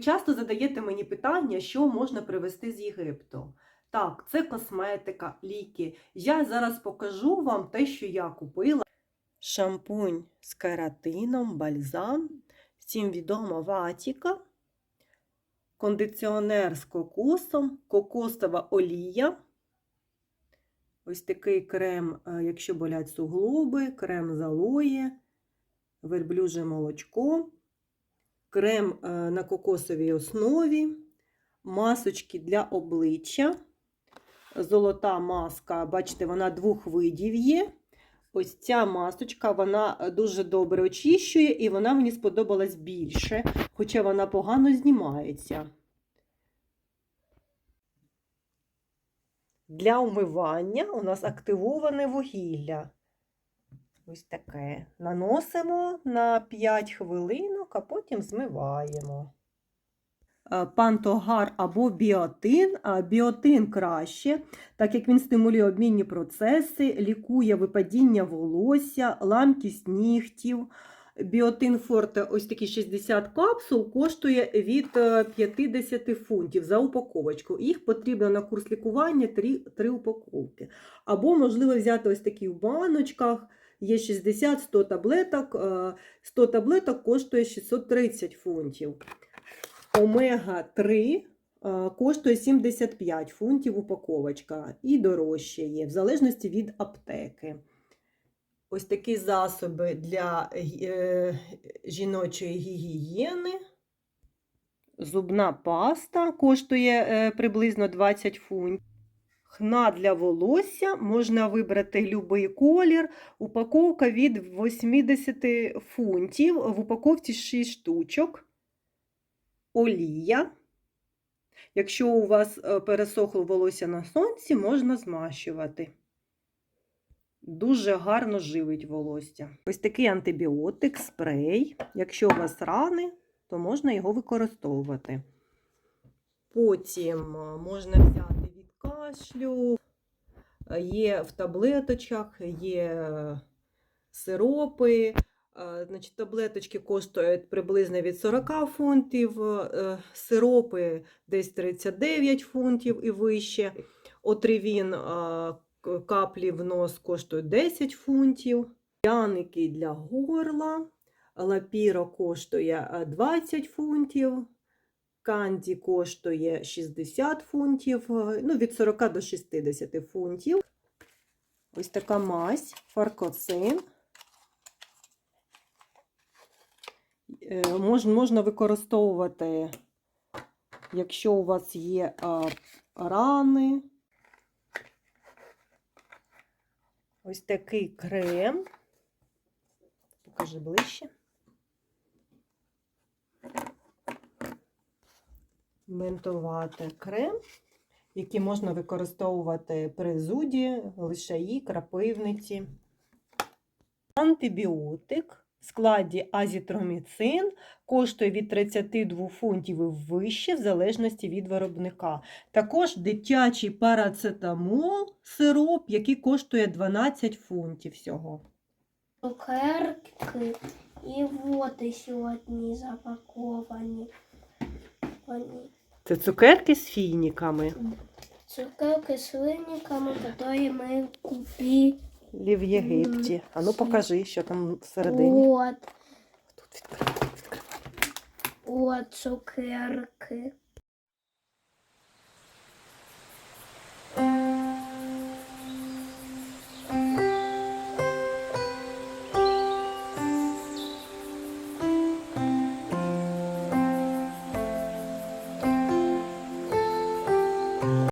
часто задаєте мені питання, що можна привезти з Єгипту. Так, це косметика, ліки. Я зараз покажу вам те, що я купила. Шампунь з кератином, бальзам, всім відома ватіка, кондиціонер з кокосом, кокосова олія. Ось такий крем, е, якщо болять суглоби, крем з алоє, верблюже молочко, крем е, на кокосовій основі, масочки для обличчя, золота маска, бачите, вона двох видів є. Ось ця масочка, вона дуже добре очищує, і вона мені сподобалась більше, хоча вона погано знімається. Для умивання у нас активоване вугілля. Ось таке. Наносимо на 5 хвилинок, а потім змиваємо. Е, Пантогар або біотин. А Біотин краще, так як він стимулює обмінні процеси, лікує випадіння волосся, ламкість нігтів. Біотин Форте, ось такі 60 капсул, коштує від е, 50 фунтів за упаковочку. Їх потрібно на курс лікування 3, 3 упаковки. Або, можливо, взяти ось такі в баночках. Є 60-100 таблеток. е, 100 таблеток коштує 630 фунтів. Омега-3 е, коштує 75 фунтів упаковочка і дорожче є, в залежності від аптеки. Ось такі засоби для е, жіночої гігієни. Зубна паста коштує е, приблизно 20 фунтів. Хна для волосся можна вибрати будь-який колір. Упаковка від 80 фунтів. В упаковці 6 штучок. Олія. Якщо у вас е, пересохло волосся на сонці, можна змащувати. Дуже гарно живить волосся. Ось такий антибіотик, спрей. Якщо у вас рани, то можна його використовувати. Потім е, можна взяти кашлю, є в таблеточках, є е, сиропи. Е, Значить, таблеточки коштують приблизно від 40 фунтів, е, сиропи десь 39 фунтів і вище. Отривін каплі в нос коштують 10 фунтів. Пряники для горла. Лапіро коштує е, 20 фунтів. Канді коштує 60 фунтів, е, ну, від 40 до 60 фунтів. Ось така мазь, фаркоцин. Е, мож- Можна використовувати, якщо у вас є рани. Ось такий крем. Покажи ближче. Ментувати крем, який можна використовувати при зуді, лишаї, крапивниці. Антибіотик в складі азітроміцин коштує від 32 фунтів і вище, в залежності від виробника. Також дитячий парацетамол, сироп, який коштує 12 фунтів всього. Цукерки і води сьогодні запаковані. Вони Це цукерки з фініками. цукерки з фініками, які ми купили. В Єгипті. А ну покажи, що там всередині. От, Тут відкрито. от цукерки.